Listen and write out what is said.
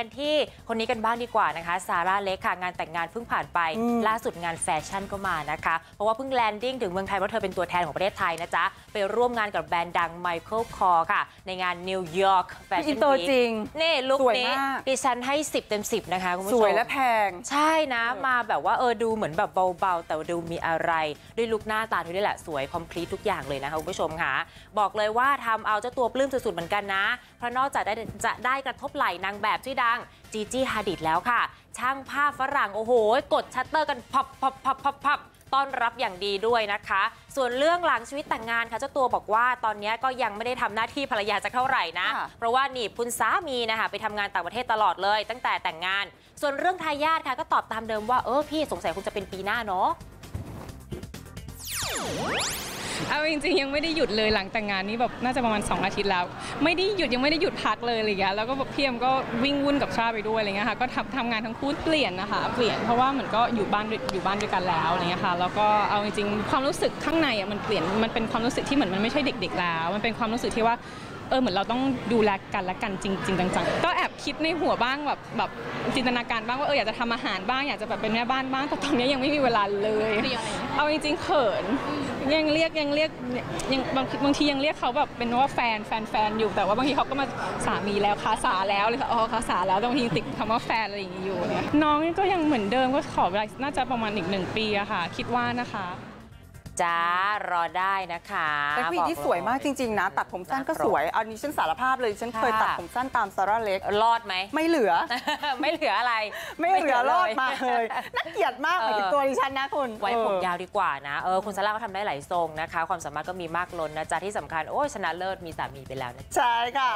กันที่คนนี้กันบ้างดีกว่านะคะซาร่าเล็กค่ะงานแต่งงานเพิ่งผ่านไปอืมล่าสุดงานแฟชั่นก็มานะคะ เพราะว่าเพิ่งแลนดิ้งถึงเมืองไทยเพราะเธอเป็นตัวแทนของประเทศไทยนะจ๊ะ ไปร่วมงานกับแบรนด์ดัง Michael Kors ค่ะ ในงานนิวยอร์กแฟอิชั่นนเตอร์จริง นี่ลุคสวยนี้มากดิฉันให้ 10 เต็ม 10 นะคะคุณผู้ชสมวยและแพง ใช่นะเออมาแบบว่าเออดูเหมือนแบบเบาๆ แต่ว่าดูมีอะไร ด้วยลุคหน้าตาเธอนี่แหละสวยคอมพลีททุกอย่างเลยนะคะคุณผู้ชมค่ะบอกเลยว่าทำเอาเจ้าตัวปลื้มสุดๆเหมือนกันนะเพราะนอกจากได้จะได้กระทบไหล่นางแบบชื่อดังจีจี้ฮาดิดแล้วค่ะ ช่างภาพฝรั่งโอ้โห กดชัตเตอร์กันพับพับพับพับพับต้อนรับอย่างดีด้วยนะคะ ส่วนเรื่องหลังชีวิตแต่งงานค่ะเจ้าตัวบอกว่าตอนนี้ก็ยังไม่ได้ทำหน้าที่ภรรยาจะเท่าไหร่นะค่ะเพราะว่าหนีบคุณสามีนะคะไปทำงานต่างประเทศตลอดเลย ตั้งแต่แต่งงาน ส่วนเรื่องทายาทค่ะก็ตอบตามเดิมว่าเออพี่สงสัยคุณจะเป็นปีหน้าเนาะ จริงๆ ยังไม่ได้หยุดเลยหลังแต่งงานนี่แบบน่าจะประมาณ 2 อาทิตย์แล้ว ไม่ได้หยุดยังไม่ได้หยุดพักเลยอะไรเงี้ยแล้วก็แบบพี่เอ็มก็วิ่งวุ่นกับชาไปด้วยอะไรเงี้ยค่ะก็ทำทำงานทั้งคู่เปลี่ยนนะคะ เปลี่ยนเพราะว่าเหมือนก็อยู่บ้านอยู่บ้านด้วยกันแล้วอะไรเงี้ยค่ะแล้วก็เอาจริงๆ ความรู้สึกข้างในอะมันเปลี่ยนมันเป็นความรู้สึกที่เหมือนมันไม่ใช่เด็ก ๆ แล้ว มันเป็นความรู้สึกที่ว่าเออเหมือนเราต้องดูแลกันและกันจริง ๆ จังๆ ก็แอบคิดในหัวบ้างแบบแบบจินตนาการบ้างว่าเอออยากจะทำอาหารบ้างอยากจะแบบเป็นแม่บ้านบ้างแต่ตอนนี้ยังไม่มีเวลาเลย เอาจริงๆเขินยังเรียกยังเรียกยังบางบางทียังเรียกเขาแบบเป็นว่าแฟนแฟนแฟนอยู่แต่ว่าบางทีเขาก็มาสามีแล้วคาสาแล้วเลยค่ะอ๋อคาสาแล้วแต่บางทียังติดคำว่าแฟนอะไรอย่างนี้อยู่เนี่ยน้องก็ยังเหมือนเดิมก็ขอเวลาน่าจะประมาณอีกหนึ่งปีอะค่ะ คิดว่านะคะ จ้ารอได้นะคะเป็นผู้หญิงที่สวยมากจริง ๆ นะ ตัดผมสั้นก็สวย อันนี้ฉันสารภาพเลยฉันเคยค่ะตัดผมสั้นตามซาร่าเล็ก รอดไหม ไม่เหลือ ไม่เหลืออะไร ไม่เหลือรอดยมาเลยน่าเกลียดมากหมายถึงตัวดิฉันนะคุณไว้ผมเออยาวดีกว่านะเออคุณซาร่าก็ทำได้หลายทรงนะคะ ความสามารถก็มีมากล้นนะจ๊ะที่สำคัญโอ้ยชนะเลิศมีสามีไปแล้วนะใช่ค่ะ